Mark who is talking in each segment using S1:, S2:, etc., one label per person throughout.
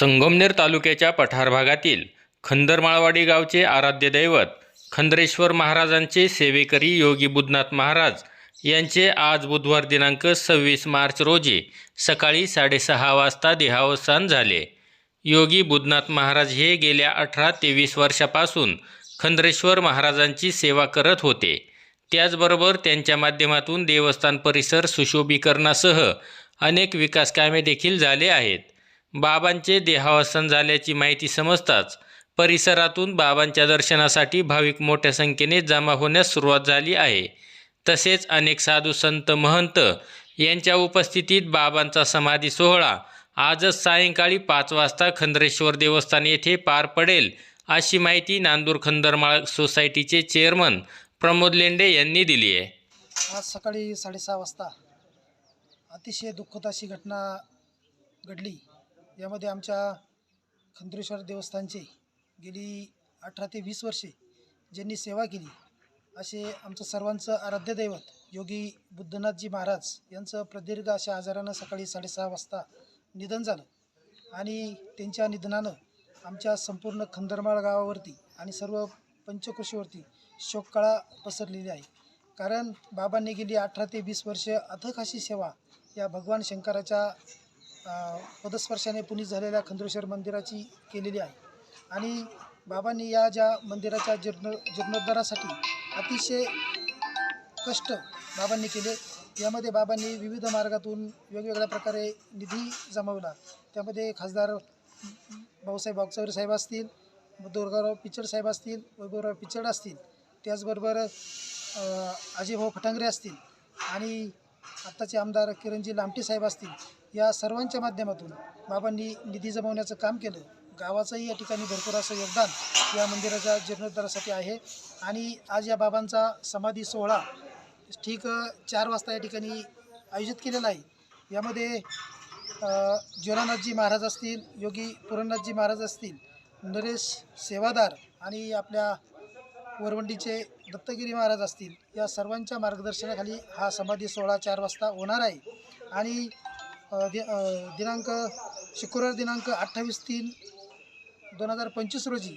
S1: संगमनेर तालुक्याच्या पठार भागातील खंदरमाळवाडी गावचे आराध्य दैवत खंदरेश्वर महाराजांचे सेवेकरी योगी बुद्धनाथ महाराज यांचे आज बुधवार दिनांक सव्वीस मार्च रोजी सकाळी साडेसहा वाजता देहावसान झाले. योगी बुद्धनाथ महाराज हे गेल्या अठरा ते वीस वर्षापासून खंदरेश्वर महाराजांची सेवा करत होते. त्याचबरोबर त्यांच्या माध्यमातून देवस्थान परिसर सुशोभीकरणासह अनेक विकास कामे देखील झाले आहेत. बाबांचे देहावसान झाल्याची माहिती समजताच परिसरातून बाबांच्या दर्शनासाठी भाविक मोठ्या संख्येने जमा होण्यास सुरुवात झाली आहे. तसेच अनेक साधू संत महंत यांच्या उपस्थितीत बाबांचा समाधी सोहळा आजच सायंकाळी पाच वाजता खंद्रेश्वर देवस्थान येथे पार पडेल अशी माहिती नांदूर खंदरमाळ सोसायटीचे चेअरमन प्रमोद लेंडे यांनी दिली आहे.
S2: आज सकाळी साडेसहा वाजता अतिशय दुःखद अशी घटना घडली. यामध्ये आमच्या खंद्रेश्वर देवस्थानचे गेली अठरा ते वीस वर्षे ज्यांनी सेवा केली असे आमचं सर्वांचं आराध्य दैवत योगी बुद्धनाथजी महाराज यांचं प्रदीर्घ अशा आजारानं सकाळी साडेसहा वाजता निधन झालं आणि त्यांच्या निधनानं आमच्या संपूर्ण खंदरमाळ गावावरती आणि सर्व पंचकृषीवरती शोककळा पसरलेली आहे. कारण बाबांनी गेली अठरा ते वीस वर्ष अथक अशी सेवा या भगवान शंकराच्या पदस्पर्शाने पुनीत झालेल्या खंद्रेश्वर मंदिराची केलेली आहे. आणि बाबांनी या ज्या मंदिराच्या जीर्ण जीर्णोद्धारासाठी अतिशय कष्ट बाबांनी केले यामध्ये बाबांनी विविध मार्गातून वेगवेगळ्या प्रकारे निधी जमवला. त्यामध्ये खासदार भाऊसाहेब वागचौरे साहेब असतील दुर्गाराव पिचड साहेब असतील वैभवराव पिचड असतील त्याचबरोबर अजयभाऊ फटांगरे असतील आणि आत्ताचे आमदार किरणजी लामटे साहेब असतील या सर्वांच्या माध्यमातून बाबांनी निधी जमवण्याचं काम केलं. गावाचंही या ठिकाणी भरपूर असं योगदान या मंदिराच्या जीर्णोद्धारासाठी आहे. आणि आज या बाबांचा समाधी सोहळा ठीक चार वाजता या ठिकाणी आयोजित केलेला आहे. यामध्ये अ, ज्वलानाथजी महाराज असतील योगी पुरणनाथजी महाराज असतील नरेश सेवादार आणि आपल्या वरवंडीचे दत्तगिरी महाराज असतील या सर्वांच्या मार्गदर्शनाखाली हा समाधी सोहळा चार वाजता होणार आहे. आणि दि दिनांक शुक्रवार दिनांक अठ्ठावीस तीन दोन हजार पंचवीस रोजी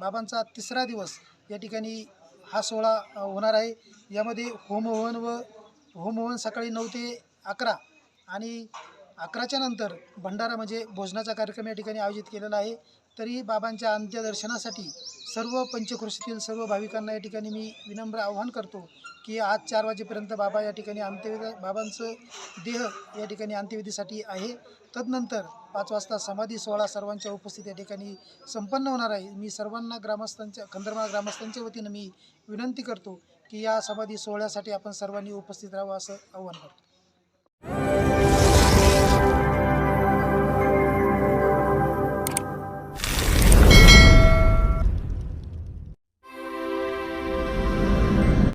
S2: बाबांचा तिसरा दिवस या ठिकाणी हा सोहळा होणार आहे. यामध्ये होमहवन व होमहवन सकाळी नऊ ते अकरा आणि अकराच्या नंतर भंडारा म्हणजे भोजनाचा कार्यक्रम या ठिकाणी आयोजित केलेला आहे. तरी बाबांच्या अंत्यदर्शनासाठी सर्व पंचकृषीतील सर्व भाविकांना या ठिकाणी मी विनम्र आव्हान करतो की आज चार वाजेपर्यंत बाबा या ठिकाणी अंत्यविधी बाबांचं देह या ठिकाणी अंत्यविधीसाठी आहे. तदनंतर पाच वाजता समाधी सोहळा सर्वांच्या उपस्थित या ठिकाणी संपन्न होणार आहे. मी सर्वांना ग्रामस्थांच्या खंदरमाळ ग्रामस्थांच्या वतीनं मी विनंती करतो की या समाधी सोहळ्यासाठी आपण सर्वांनी उपस्थित राहावं असं आव्हान करतो.